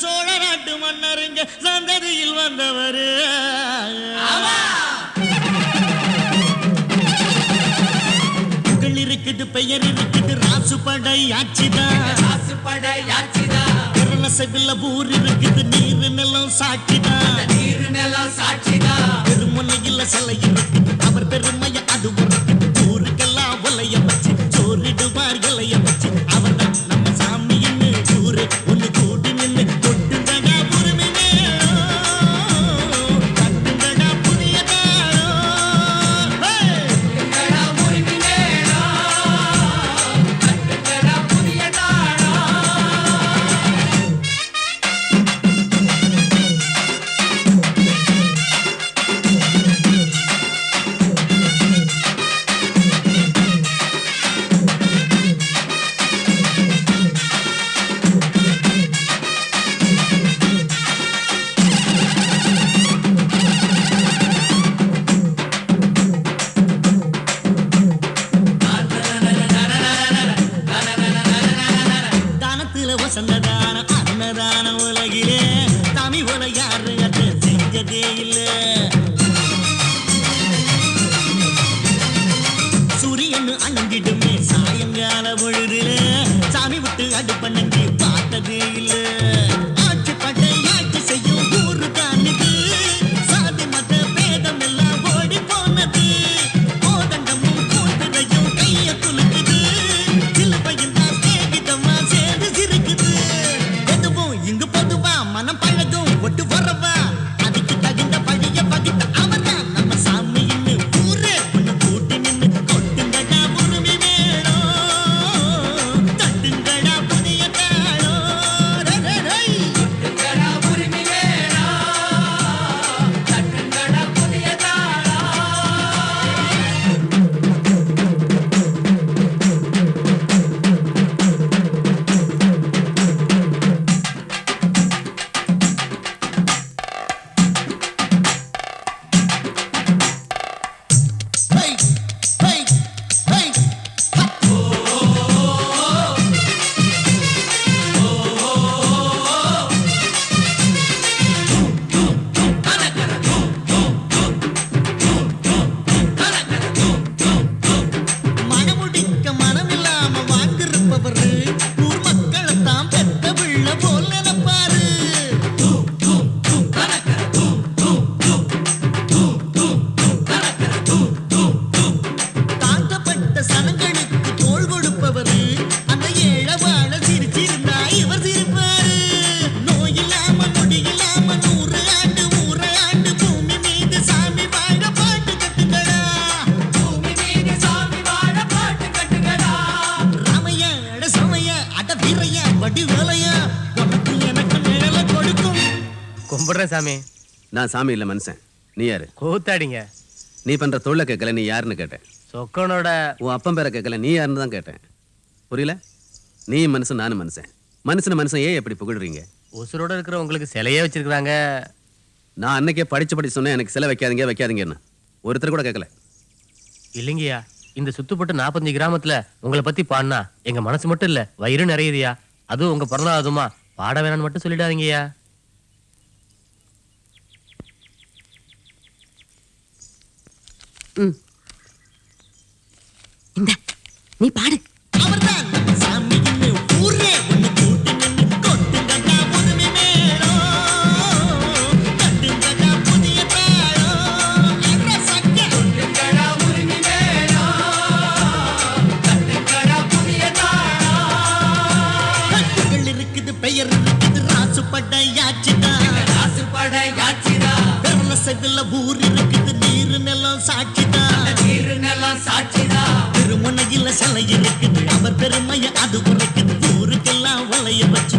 சோழ நாட்டு மன்னருங்க சந்ததியில் வந்தவர். இருக்குது பெயர் இருக்குது ராசு படை ஆட்சிதான் ராசு படை ஆட்சிதான் கேரள ஊர் இருக்குது நீர் நிலம் சாட்சிதான் நீர் நிலம் சாட்சிதான் பெருமுனையில் சிலை இருக்கு கும்பிடுறேன் சாமி. நான் சாமி இல்லை மனுஷன். நீ யாரு? கூத்தாடிங்க. நீ பண்ற தொழிலை கேட்கல நீ யாருன்னு கேட்டேன். சொக்கனோட உன் அப்பன் பேரை கேட்கல நீ யாருன்னு தான் கேட்டேன். புரியல? நீ மனுஷன் நானும் மனுஷன். மனுஷன் மனுஷன் ஏன் எப்படி புகழ்றீங்க? உசுரோட இருக்கிற உங்களுக்கு சிலையே வச்சிருக்காங்க நான் அன்னைக்கே படிச்சு படிச்சு சொன்னேன் எனக்கு சிலை வைக்காதீங்க வைக்காதீங்கன்னு. ஒருத்தர் கூட கேட்கல. இல்லைங்கய்யா இந்த சுத்துப்பட்டு நாற்பத்தஞ்சு கிராமத்துல உங்களை பத்தி பாடினா எங்க மனசு மட்டும் இல்ல வயிறு நிறையுதுயா அதுவும் உங்க பிறந்தாதுமா பாட வேணாம்னு மட்டும் சொல்லிடாதீங்கய்யா. இருக்குது பெயர் இருக்குது ராசுப்படை ஆட்சிதான் ராசுபடை யாச்சிதான். விரல செவில ஊர் இருக்குது நீர் நிலம் சாட்சிதான் நீர் நிலம் சாட்சிதான். திருமுனையில சிலை இருக்குது அவர் பெருமைய அது உரைக்குது ஊருக்கெல்லாம் வளைய வச்சு